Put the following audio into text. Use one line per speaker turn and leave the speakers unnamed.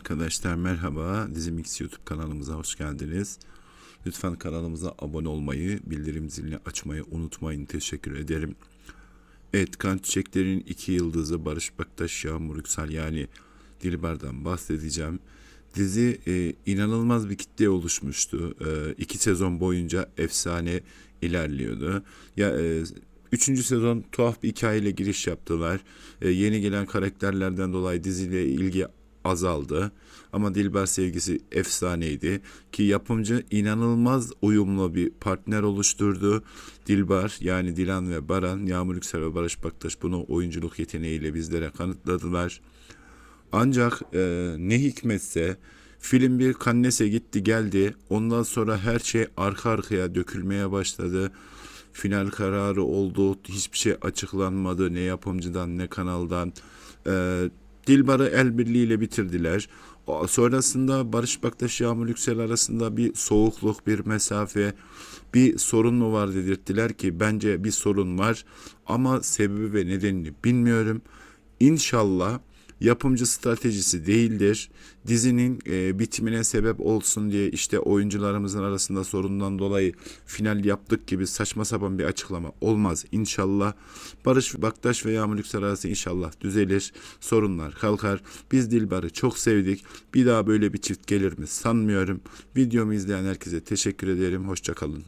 Arkadaşlar merhaba. Dizim X YouTube kanalımıza hoş geldiniz. Lütfen kanalımıza abone olmayı, bildirim zilini açmayı unutmayın. Teşekkür ederim. Evet, Kan Çiçekler'in iki yıldızı Barış Baktaş, Yağmur Yüksel yani Dilber'den bahsedeceğim. Dizi e, inanılmaz bir kitle oluşmuştu. E, iki sezon boyunca efsane ilerliyordu. Ya e, Üçüncü sezon tuhaf bir hikayeyle giriş yaptılar. E, yeni gelen karakterlerden dolayı diziyle ilgi azaldı. Ama Dilber sevgisi efsaneydi ki yapımcı inanılmaz uyumlu bir partner oluşturdu. Dilber yani Dilan ve Baran, Yağmur Yüksel ve Barış Baktaş bunu oyunculuk yeteneğiyle bizlere kanıtladılar. Ancak e, ne hikmetse film bir Cannes'e gitti geldi. Ondan sonra her şey arka arkaya dökülmeye başladı. Final kararı oldu. Hiçbir şey açıklanmadı. Ne yapımcıdan ne kanaldan. E, Dilbar'ı el birliğiyle bitirdiler. O- Sonrasında Barış Baktaş Yağmur Yüksel arasında bir soğukluk, bir mesafe, bir sorun mu var dedirttiler ki bence bir sorun var ama sebebi ve nedenini bilmiyorum. İnşallah yapımcı stratejisi değildir. Dizinin e, bitimine sebep olsun diye işte oyuncularımızın arasında sorundan dolayı final yaptık gibi saçma sapan bir açıklama olmaz. İnşallah Barış Baktaş ve Yağmur Yüksel arası inşallah düzelir. Sorunlar kalkar. Biz Dilbar'ı çok sevdik. Bir daha böyle bir çift gelir mi sanmıyorum. Videomu izleyen herkese teşekkür ederim. Hoşçakalın.